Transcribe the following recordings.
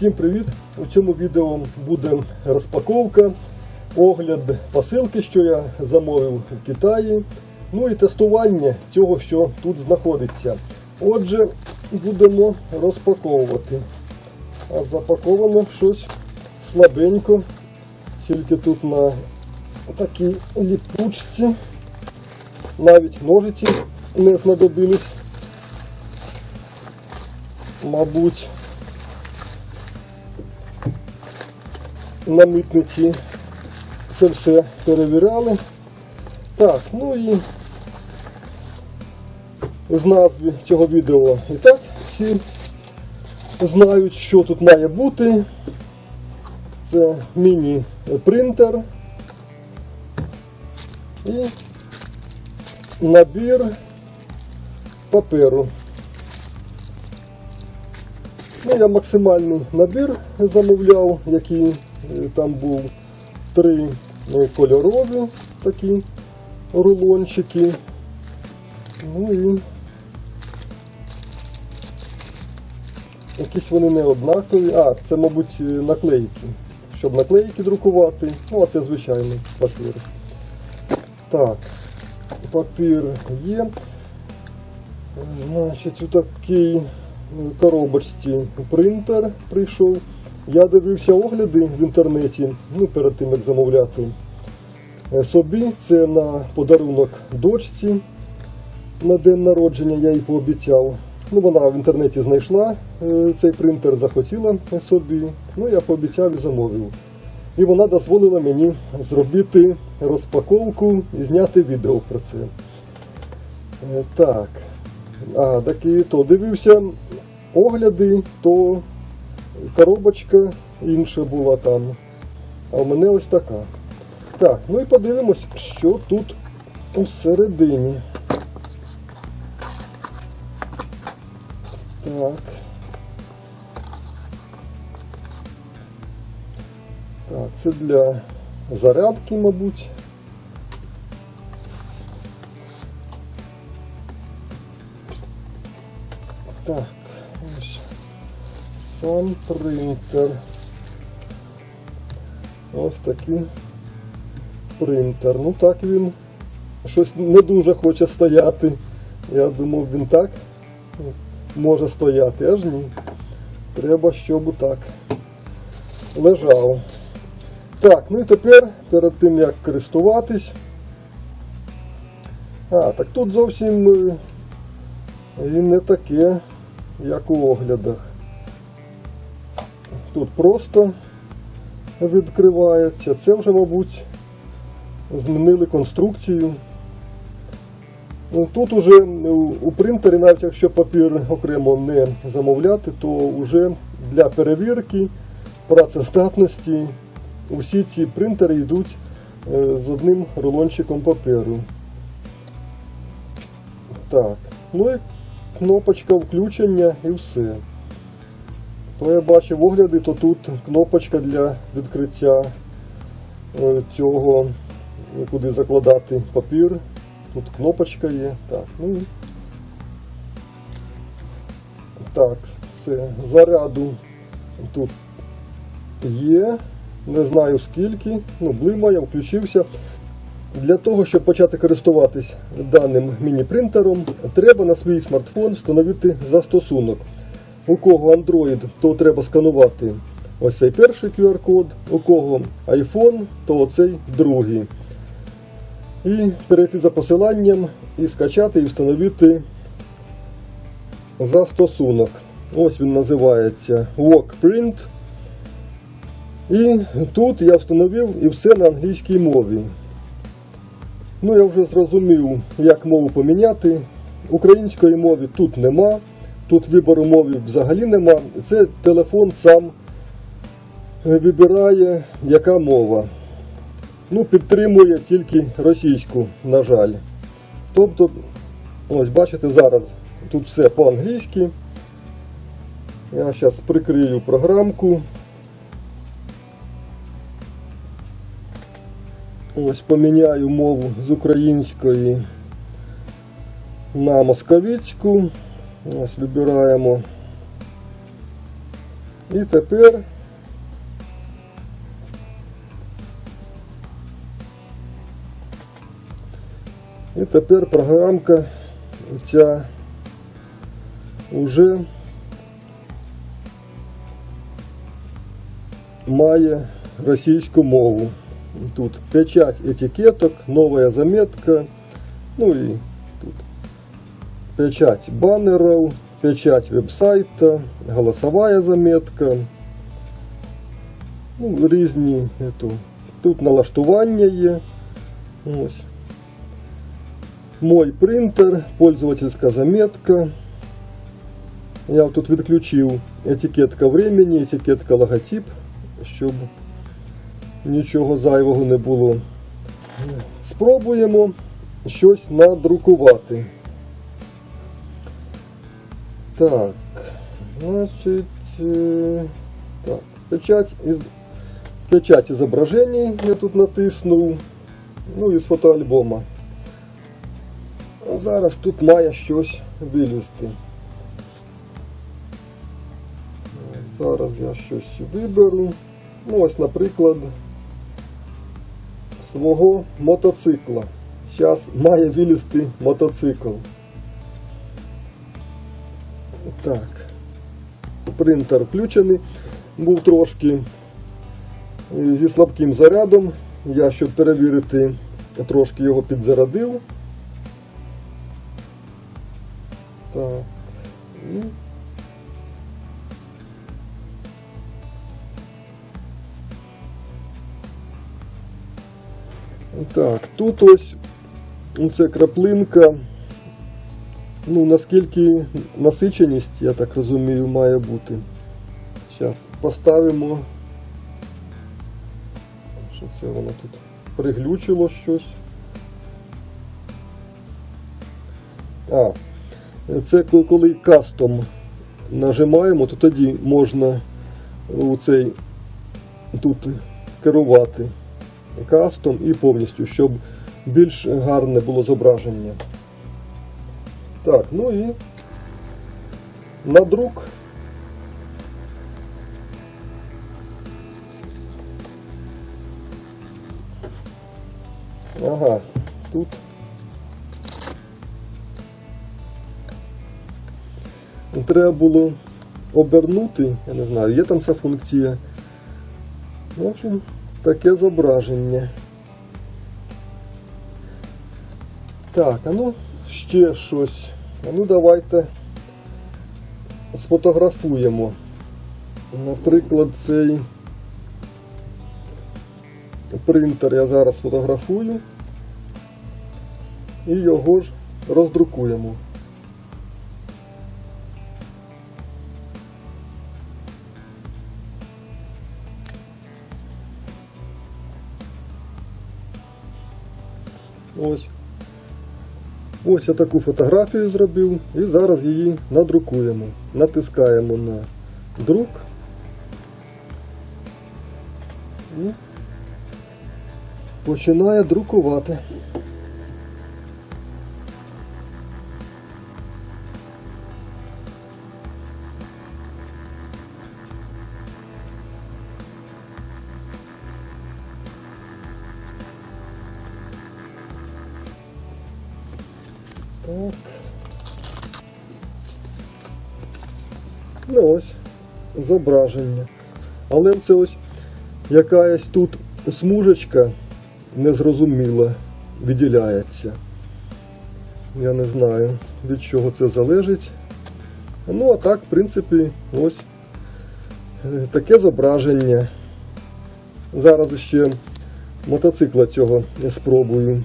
Всім привіт! У цьому відео буде розпаковка, огляд посилки, що я замовив в Китаї, ну і тестування цього, що тут знаходиться. Отже, будемо розпаковувати. А запаковано щось слабенько, тільки тут на такій ліпучці. Навіть ножиці не знадобились. Мабуть, на митниці це все перевіряли. Так, ну і з назви цього відео і так всі знають, що тут має бути. Це міні-принтер і набір паперу. Ну, я максимальний набір замовляв, який е, там був три е, кольорові такі рулончики. Ну і якісь вони не однакові. А, це, мабуть, е, наклейки. Щоб наклейки друкувати. Ну, а це звичайний папір. Так, папір є. Значить, отакий коробочці принтер прийшов. Я дивився огляди в інтернеті, ну, перед тим як замовляти е, собі. Це на подарунок дочці на день народження, я їй пообіцяв. Ну, вона в інтернеті знайшла е, цей принтер, захотіла собі. Ну, я пообіцяв і замовив. І вона дозволила мені зробити розпаковку і зняти відео про це. Е, Так. А, так і то дивився огляди, то коробочка інша була там. А в мене ось така. Так, ну і подивимось, що тут всередині. Так. Так, це для зарядки, мабуть. Сам принтер. Ось такий принтер. Ну так він щось не дуже хоче стояти. Я думав, він так може стояти, аж ні. Треба, щоб так лежав. Так, ну і тепер перед тим як користуватись. А, так тут зовсім е, і не таке, як у оглядах. Тут просто відкривається. Це вже, мабуть, змінили конструкцію. Тут уже у принтері, навіть якщо папір окремо не замовляти, то вже для перевірки працездатності усі ці принтери йдуть е, з одним рулончиком паперу. Так, ну і кнопочка включення і все. То я бачив огляди, то тут кнопочка для відкриття е, цього, куди закладати папір. Тут кнопочка є. Так, ну так, все. Заряду тут є. Не знаю скільки. Ну, блимає, включився. Для того, щоб почати користуватись даним міні-принтером, треба на свій смартфон встановити застосунок. У кого Android, то треба сканувати ось цей перший QR-код, у кого iPhone, то оцей другий. І перейти за посиланням і скачати і встановити застосунок. Ось він називається WalkPrint. І тут я встановив і все на англійській мові. Ну, я вже зрозумів, як мову поміняти. Української мови тут нема, тут вибору мови взагалі нема. Це телефон сам вибирає, яка мова. Ну, підтримує тільки російську, на жаль. Тобто, ось бачите, зараз тут все по-англійськи. Я зараз прикрию програмку. Ось поміняю мову з української на московицьку. Ось вибираємо. І тепер І тепер програмка ця вже має російську мову. Тут печать етикеток, нова заметка, ну і тут печать баннеров, печать веб-сайта, голосовая заметка. Ну, різні. Тут налаштування є. Ось. Мой принтер, пользовательская заметка. Я тут відключив етикетка времени, етикетка логотип, щоб нічого зайвого не було. Спробуємо щось надрукувати. Так, значить, е, так, печать із печать изображений я тут натиснув. Ну і з фотоальбома. Зараз тут має щось вилізти. Зараз я щось виберу. Ну, ось, наприклад, свого мотоцикла. Зараз має вилізти мотоцикл. Так. Принтер включений. Був трошки зі слабким зарядом. Я, щоб перевірити, трошки його підзарядив. Так. Так, тут ось це краплинка. Ну, наскільки насиченість, я так розумію, має бути. Зараз поставимо. Що це воно тут приглючило щось? А, це коли кастом нажимаємо, то тоді можна у цей тут керувати кастом і повністю, щоб більш гарне було зображення. Так, ну і на друк. Ага, тут треба було обернути, я не знаю, є там ця функція. В общем, таке зображення. Так, а ну ще щось. Ну давайте сфотографуємо. Наприклад, цей принтер я зараз фотографую і його ж роздрукуємо. Ось. Ось я таку фотографію зробив і зараз її надрукуємо. Натискаємо на друк. І починає друкувати. Ну ось зображення. Але це ось якась тут смужечка незрозуміла виділяється. Я не знаю, від чого це залежить. Ну, а так, в принципі, ось е, таке зображення. Зараз ще мотоцикла цього спробую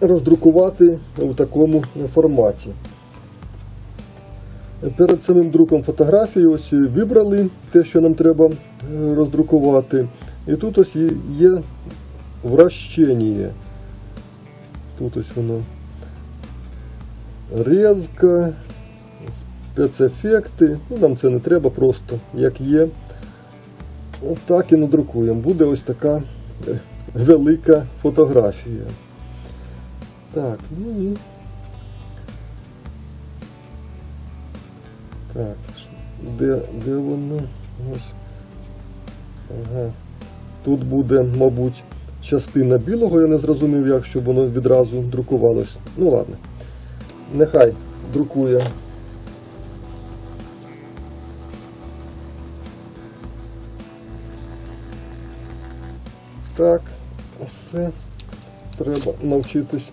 роздрукувати у такому форматі. Перед самим друком фотографії ось вибрали те, що нам треба е, роздрукувати. І тут ось є- вращення. Тут ось воно резка, спецефекти. Ну, нам це не треба просто, як є. Отак і надрукуємо. Буде ось така е, велика фотографія. Так, ну і. Так, де, де воно? Ось. Ага. Тут буде, мабуть, частина білого, я не зрозумів, як, щоб воно відразу друкувалось. Ну ладно. Нехай друкує. Так, все. Треба навчитись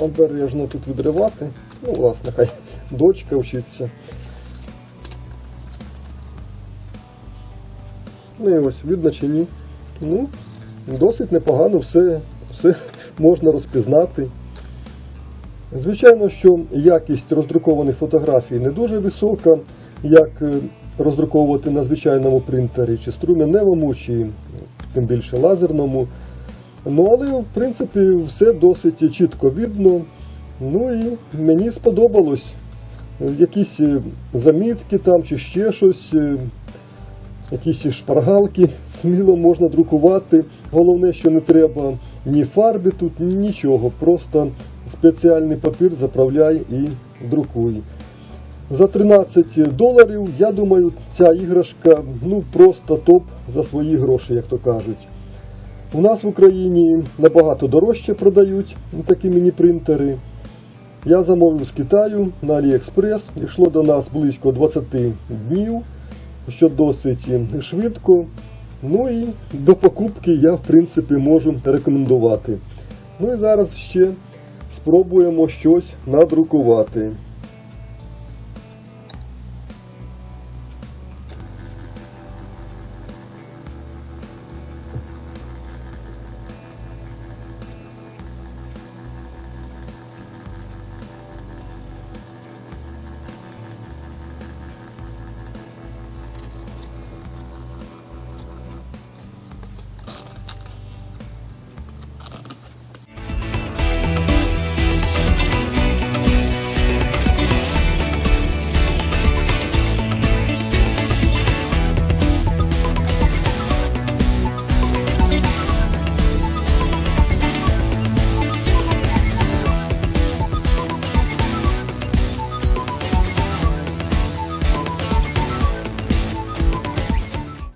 обережно тут відривати. Ну, власне, хай дочка вчиться. І ось, видно чи ні. Ну, досить непогано все, все можна розпізнати. Звичайно, що якість роздрукованих фотографій не дуже висока, як е, роздруковувати на звичайному принтері, чи струменевому, чи тим більше лазерному. Ну, але, в принципі, все досить чітко видно. Ну і мені сподобалось. Е, Якісь е, замітки там чи ще щось, е, якісь шпаргалки сміло можна друкувати. Головне, що не треба ні фарби тут, ні нічого. Просто спеціальний папір заправляй і друкуй. За 13 доларів, я думаю, ця іграшка ну просто топ за свої гроші, як то кажуть. У нас в Україні набагато дорожче продають такі міні-принтери. Я замовив з Китаю на AliExpress. Йшло до нас близько 20 днів, що досить швидко. Ну і до покупки я, в принципі, можу рекомендувати. Ну і зараз ще спробуємо щось надрукувати.